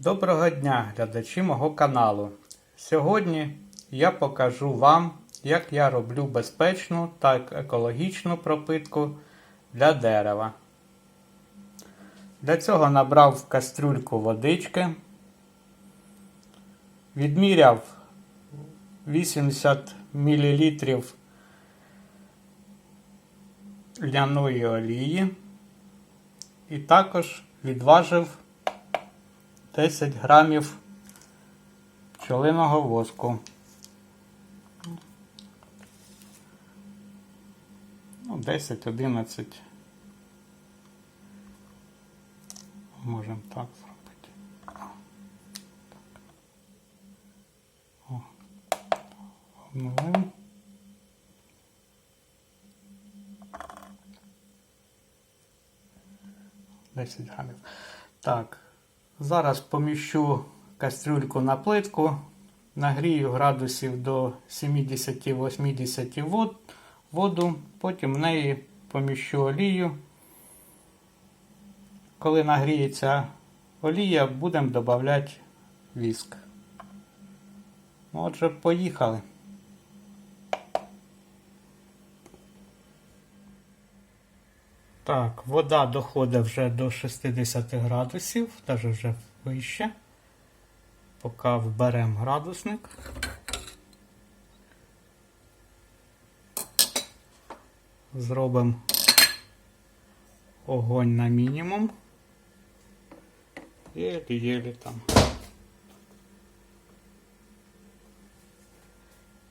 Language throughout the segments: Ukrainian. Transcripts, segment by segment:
Доброго дня, глядачі мого каналу. Сьогодні я покажу вам, як я роблю безпечну та екологічну пропитку для дерева. Для цього набрав в кастрюльку водички, відміряв 80 мл ляної олії і також відважив 10 грамів пчолиного воску. Ну, 10-11. Можемо так зробити. О. Обнулимо. Десять грамів. Так. Зараз поміщу кастрюльку на плитку, нагрію градусів до 70-80 вод, воду, потім в неї поміщу олію. Коли нагріється олія, будемо додавати віск. Ну, Отже, поїхали. Так, вода доходить вже до 60 градусів, навіть вже вище. Поки вберемо градусник. Зробимо огонь на мінімум. Єлі-єлі там.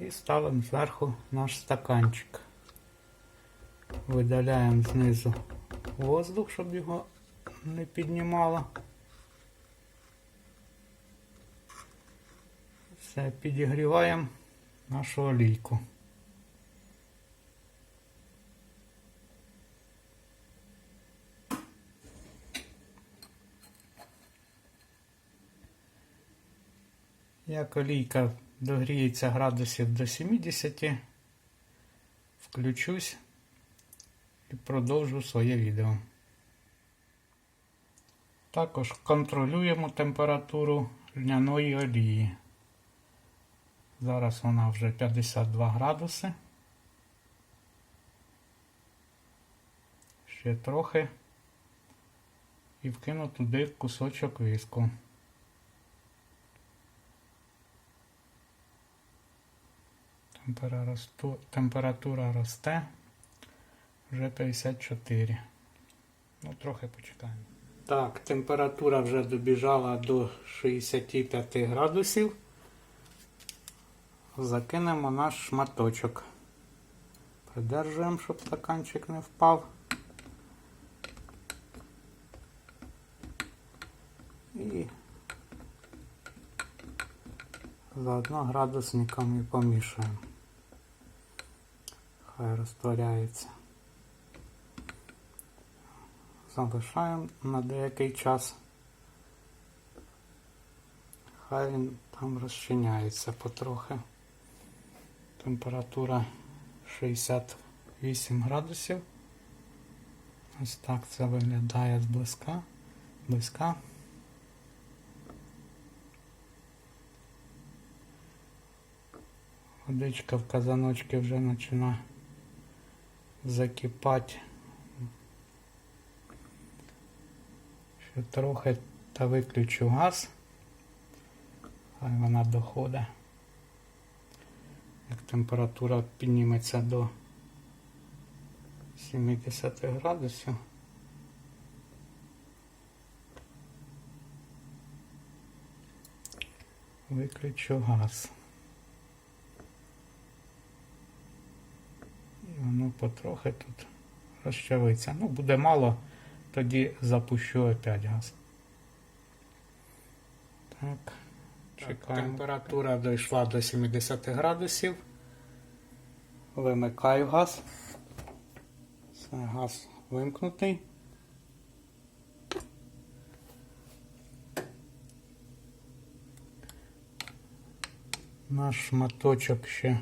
І ставимо зверху наш стаканчик. Видаляємо знизу воздух, щоб його не піднімало. Все, підігріваємо нашу олійку. Як олійка догріється градусів до 70, включусь і продовжу своє відео. Також контролюємо температуру льняної олії. Зараз вона вже 52 градуси. Ще трохи. І вкину туди кусочок виску. Температура росте вже 54. Ну, трохи почекаємо. Так, температура вже добіжала до 65 градусів. Закинемо наш шматочок. Придержуємо, щоб стаканчик не впав. І заодно градусником і помішаємо. Хай розтворяється. Залишаємо на деякий час. Хай він там розчиняється потрохи. Температура 68 градусів. Ось так це виглядає зблизька. Близька. Водичка в казаночці вже починає закипати. Трохи та виключу газ. Хай вона доходить. Як температура підніметься до 70 градусів. Виключу газ. І воно потрохи тут розчавиться. Ну, буде мало, тоді запущу опять газ. Так. Чекаємо. Температура дійшла до 70 градусів. Вимикаю газ. Все, газ вимкнутий. Наш шматочок ще.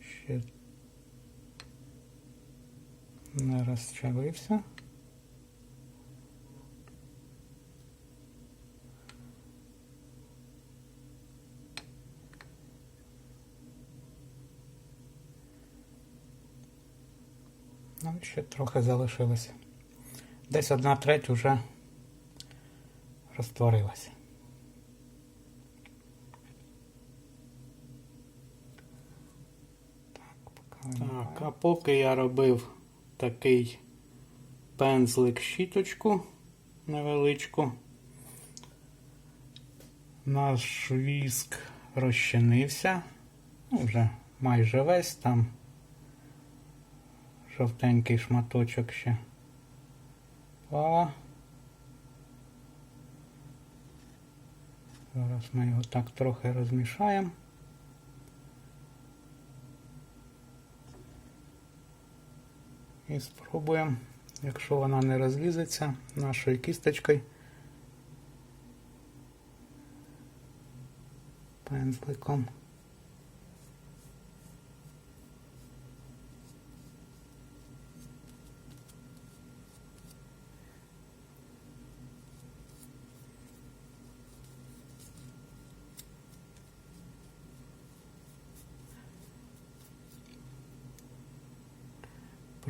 Ще не розчавився. Ну, ще трохи залишилося. Десь одна треть вже розтворилася. Так, а поки я робив такий пензлик щіточку невеличку, наш віск розчинився. Ну, вже майже весь там жовтенький шматочок ще. О. Зараз ми його так трохи розмішаємо. І спробуємо, якщо вона не розлізеться, нашою кісточкою пензликом.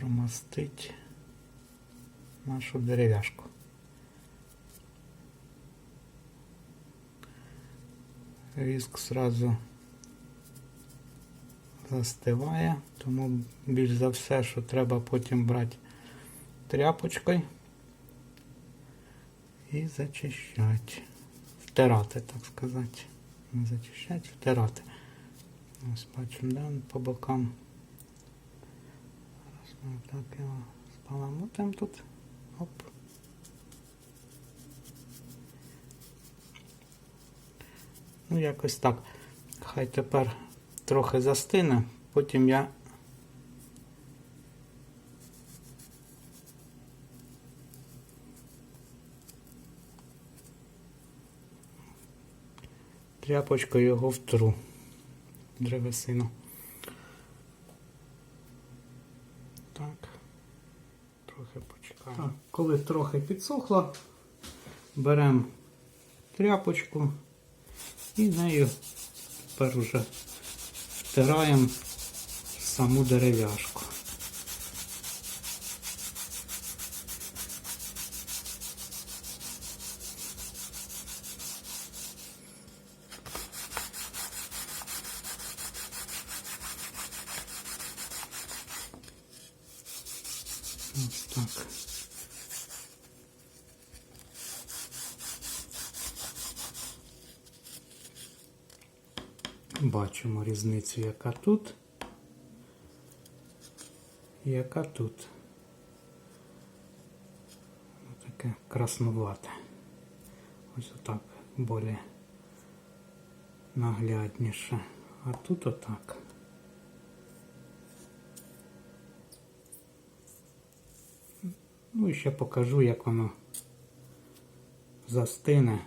Промастить нашу деревяшку. Віск сразу застиває, тому більш за все, що треба потім брати тряпочкою і зачищати. Втирати, так сказати. Не зачищати, втирати. Ось бачимо, да, по бокам. Ми так його спаламутимо тут. Оп. Ну, якось так. Хай тепер трохи застине, потім я тряпочкою його втру древесину. Так. Трохи почекаємо. Так, коли трохи підсохло, беремо тряпочку і нею тепер уже втираємо саму дерев'яшку. Ось так. Бачимо різницю, яка тут, і яка тут. Таке краснувате. Ось отак более наглядніше. А тут отак. Ну і ще покажу, як воно застине,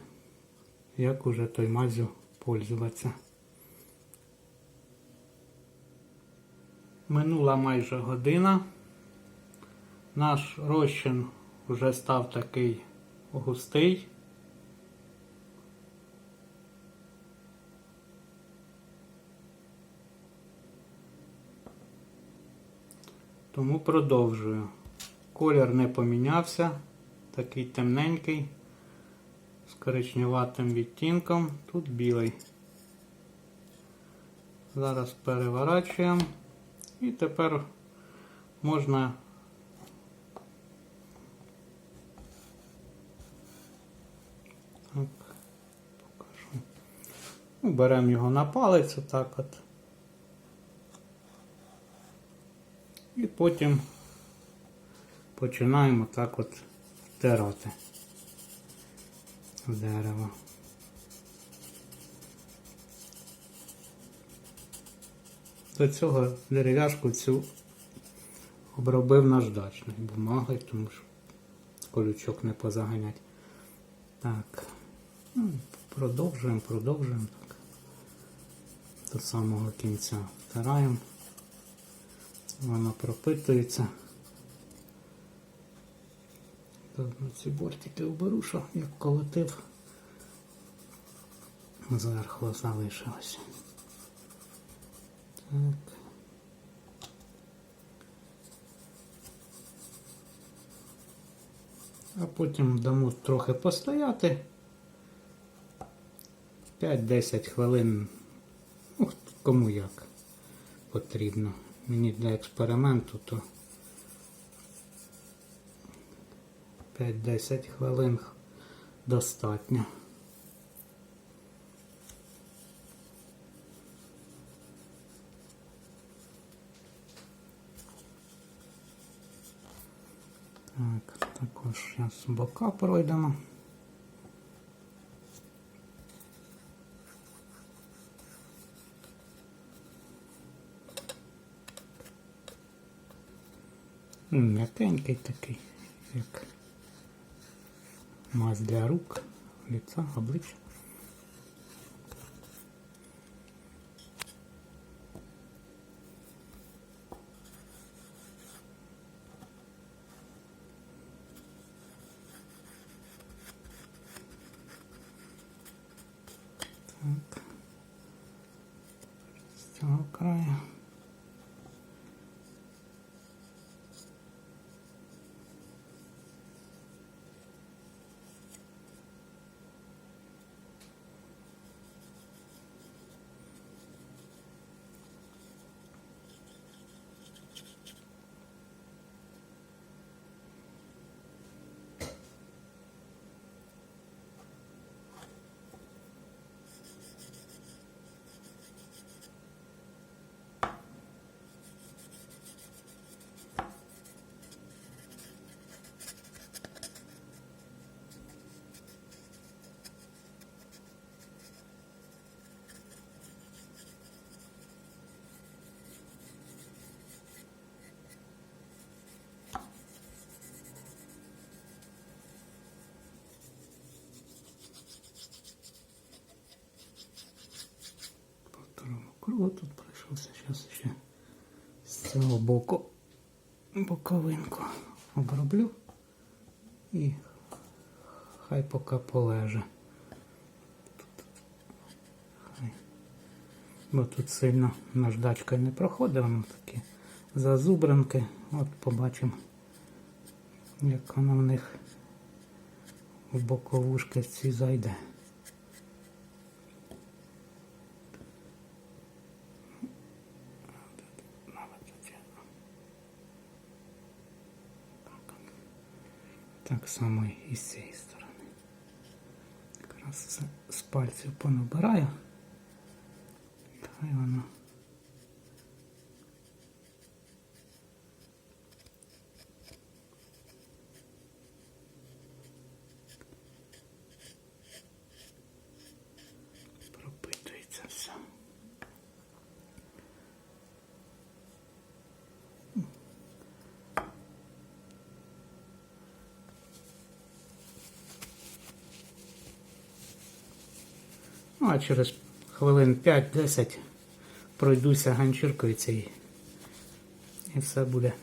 як уже той мазю пользуватися. Минула майже година. Наш розчин вже став такий густий. Тому продовжую. Колір не помінявся, такий темненький, з коричневатим відтінком, тут білий. Зараз переворачуємо і тепер можна так, покажу. Ну, Беремо його на палець отак от. І потім починаємо так от втирати дерево. До цього дерев'яшку цю обробив наждачною бумагою, тому що колючок не позаганять. Так, ну, продовжуємо, продовжуємо так. До самого кінця втираємо. Вона пропитується. Ці бортики оберу, що як колотив, зверху залишилося. Так. А потім дамо трохи постояти. 5-10 хвилин, ну, кому як потрібно. Мені для експерименту то 5-10 хвилин достатньо. Зараз бока пройдемо. М'якенький такий, як мазь для рук, лица, обличчя. Так. З цього краю. По второму кругу тут пройшовся. Зараз ще з цього боку боковинку оброблю і хай поки полеже. Хай. Бо тут сильно наждачка не проходить, воно такі зазубранки. От побачимо, як воно в них в боковушки ці зайде. Так само і з цієї сторони. Якраз з, з пальців понабираю. Хай воно. Пропитується все. Ну, а через хвилин 5-10 пройдуся ганчіркою цією. І все буде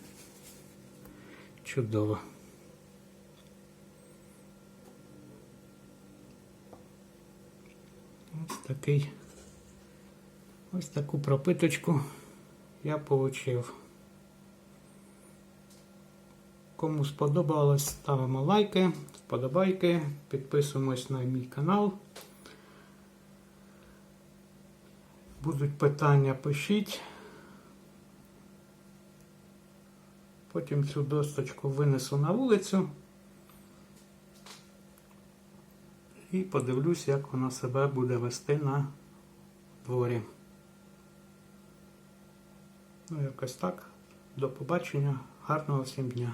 чудово. Ось такий. Ось таку пропиточку я отримав. Кому сподобалось, ставимо лайки, вподобайки, підписуємось на мій канал. Будуть питання, пишіть. Потім цю досточку винесу на вулицю і подивлюсь, як вона себе буде вести на дворі. Ну, якось так. До побачення. Гарного всім дня.